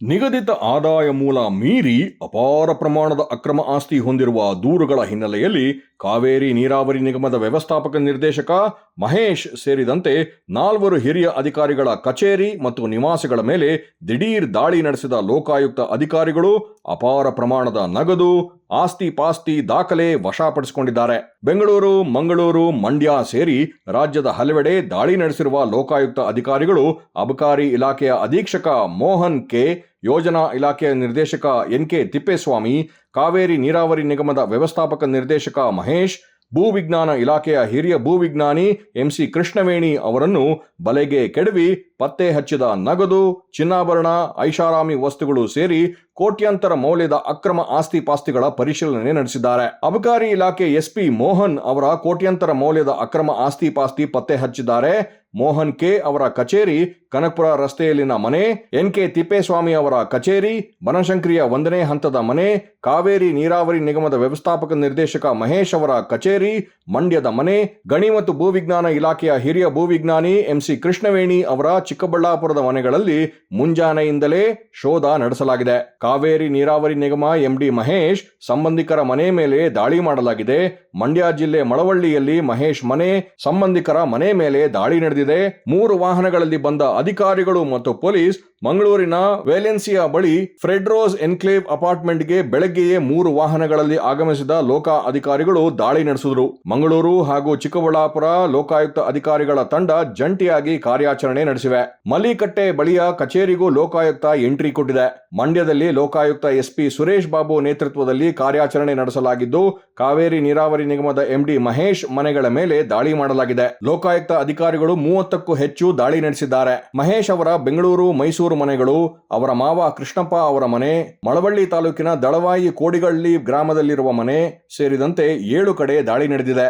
ನಿಗದಿತ ಆದಾಯ ಮೂಲ ಮೀರಿ ಅಪಾರ ಪ್ರಮಾಣದ ಅಕ್ರಮ ಆಸ್ತಿ ಹೊಂದಿರುವ ದೂರುಗಳ ಹಿನ್ನೆಲೆಯಲ್ಲಿ ಕಾವೇರಿ ನೀರಾವರಿ ನಿಗಮದ ವ್ಯವಸ್ಥಾಪಕ ನಿರ್ದೇಶಕ ಮಹೇಶ್ ಸೇರಿದಂತೆ ನಾಲ್ವರು ಹಿರಿಯ ಅಧಿಕಾರಿಗಳ ಕಚೇರಿ ಮತ್ತು ನಿವಾಸಗಳ ಮೇಲೆ ದಿಢೀರ್ ದಾಳಿ ನಡೆಸಿದ ಲೋಕಾಯುಕ್ತ ಅಧಿಕಾರಿಗಳು ಅಪಾರ ಪ್ರಮಾಣದ ನಗದು ಆಸ್ತಿ ಪಾಸ್ತಿ ದಾಖಲೆ ವಶಪಡಿಸಿಕೊಂಡಿದ್ದಾರೆ. ಬೆಂಗಳೂರು, ಮಂಗಳೂರು, ಮಂಡ್ಯ ಸೇರಿ ರಾಜ್ಯದ ಹಲವೆಡೆ ದಾಳಿ ನಡೆಸಿರುವ ಲೋಕಾಯುಕ್ತ ಅಧಿಕಾರಿಗಳು ಅಬಕಾರಿ ಇಲಾಖೆಯ ಅಧೀಕ್ಷಕ ಮೋಹನ್ ಕೆ, ಯೋಜನಾ ಇಲಾಖೆಯ ನಿರ್ದೇಶಕ ಎನ್ ಕೆ ತಿಪ್ಪೇಸ್ವಾಮಿ, ಕಾವೇರಿ ನೀರಾವರಿ ನಿಗಮದ ವ್ಯವಸ್ಥಾಪಕ ನಿರ್ದೇಶಕ ಮಹೇಶ್ ಭೂವಿಜ್ಞಾನ ಇಲಾಖೆಯ ಹಿರಿಯ ಭೂವಿಜ್ಞಾನಿ ಎಂಸಿ ಕೃಷ್ಣವೇಣಿ ಅವರನ್ನು ಬಲೆಗೆ ಕೆಡವಿ, ಪತ್ತೆ ಹಚ್ಚಿದ ನಗದು, ಚಿನ್ನಾಭರಣ, ಐಷಾರಾಮಿ ವಸ್ತುಗಳು ಸೇರಿ ಕೋಟ್ಯಾಂತರ ಮೌಲ್ಯದ ಅಕ್ರಮ ಆಸ್ತಿ ಪಾಸ್ತಿಗಳ ಪರಿಶೀಲನೆ ನಡೆಸಿದ್ದಾರೆ. ಅಬಕಾರಿ ಇಲಾಖೆ ಎಸ್ಪಿ ಮೋಹನ್ ಅವರ ಕೋಟ್ಯಾಂತರ ಮೌಲ್ಯದ ಅಕ್ರಮ ಆಸ್ತಿ ಪಾಸ್ತಿ ಪತ್ತೆ ಹಚ್ಚಿದ್ದಾರೆ. ಮೋಹನ್ ಕೆ ಅವರ ಕಚೇರಿ, ಕನಕಪುರ ರಸ್ತೆಯಲ್ಲಿನ ಮನೆ, ಎನ್ ಕೆ ತಿಪ್ಪೇಸ್ವಾಮಿ ಅವರ ಕಚೇರಿ, ಬನಶಂಕರಿಯ ಒಂದನೇ ಹಂತದ ಮನೆ, ಕಾವೇರಿ ನೀರಾವರಿ ನಿಗಮದ ವ್ಯವಸ್ಥಾಪಕ ನಿರ್ದೇಶಕ ಮಹೇಶ್ ಅವರ ಕಚೇರಿ ಮಂಡ್ಯದ ಮನೆ, ಗಣಿ ಮತ್ತು ಭೂವಿಜ್ಞಾನ ಇಲಾಖೆಯ ಹಿರಿಯ ಭೂವಿಜ್ಞಾನಿ ಎಂಸಿ ಕೃಷ್ಣವೇಣಿ ಅವರ ಚಿಕ್ಕಬಳ್ಳಾಪುರದ ಮನೆಗಳಲ್ಲಿ ಮುಂಜಾನೆಯಿಂದಲೇ ಶೋಧ ನಡೆಸಲಾಗಿದೆ. ಕಾವೇರಿ ನೀರಾವರಿ ನಿಗಮ ಎಂಡಿ ಮಹೇಶ್ ಸಂಬಂಧಿಕರ ಮನೆ ಮೇಲೆ ದಾಳಿ ಮಾಡಲಾಗಿದೆ. ಮಂಡ್ಯ ಜಿಲ್ಲೆ ಮಳವಳ್ಳಿಯಲ್ಲಿ ಮಹೇಶ್ ಮನೆ, ಸಂಬಂಧಿಕರ ಮನೆ ಮೇಲೆ ದಾಳಿ ನಡೆದಿದೆ. ಮೂರು ವಾಹನಗಳಲ್ಲಿ ಬಂದ ಅಧಿಕಾರಿಗಳು ಮತ್ತು ಪೊಲೀಸ್ ಮಂಗಳೂರಿನ ವೇಲೆನ್ಸಿಯಾ ಬಳಿ ಫ್ರೆಡ್ರೋಸ್ ಎನ್ಕ್ಲೇವ್ ಅಪಾರ್ಟ್ಮೆಂಟ್ಗೆ ಬೆಳಗ್ಗೆಯೇ ಮೂರು ವಾಹನಗಳಲ್ಲಿ ಆಗಮಿಸಿದ ಲೋಕಾ ಅಧಿಕಾರಿಗಳು ದಾಳಿ ನಡೆಸಿದರು. ಮಂಗಳೂರು ಹಾಗೂ ಚಿಕ್ಕಬಳ್ಳಾಪುರ ಲೋಕಾಯುಕ್ತ ಅಧಿಕಾರಿಗಳ ತಂಡ ಜಂಟಿಯಾಗಿ ಕಾರ್ಯಾಚರಣೆ ನಡೆಸಿವೆ. ಮಲ್ಲಿಕಟ್ಟೆ ಬಳಿಯ ಕಚೇರಿಗೂ ಲೋಕಾಯುಕ್ತ ಎಂಟ್ರಿ ಕೊಟ್ಟಿದೆ. ಮಂಡ್ಯದಲ್ಲಿ ಲೋಕಾಯುಕ್ತ ಎಸ್ಪಿ ಸುರೇಶ್ ಬಾಬು ನೇತೃತ್ವದಲ್ಲಿ ಕಾರ್ಯಾಚರಣೆ ನಡೆಸಲಾಗಿದ್ದು, ಕಾವೇರಿ ನೀರಾವರಿ ನಿಗಮದ ಎಂಡಿ ಮಹೇಶ್ ಮನೆಗಳ ಮೇಲೆ ದಾಳಿ ಮಾಡಲಾಗಿದೆ. ಲೋಕಾಯುಕ್ತ ಅಧಿಕಾರಿಗಳು ಮೂವತ್ತಕ್ಕೂ ಹೆಚ್ಚು ದಾಳಿ ನಡೆಸಿದ್ದಾರೆ. ಮಹೇಶ್ ಅವರ ಬೆಂಗಳೂರು ಮೈಸೂರು ಮನೆಗಳು, ಅವರ ಮಾವ ಕೃಷ್ಣಪ್ಪ ಅವರ ಮನೆ, ಮಳವಳ್ಳಿ ತಾಲೂಕಿನ ದಳವಾಯಿ ಕೋಡಿಗಳ್ಳಿ ಗ್ರಾಮದಲ್ಲಿರುವ ಮನೆ ಸೇರಿದಂತೆ ಏಳು ಕಡೆ ದಾಳಿ ನಡೆದಿದೆ.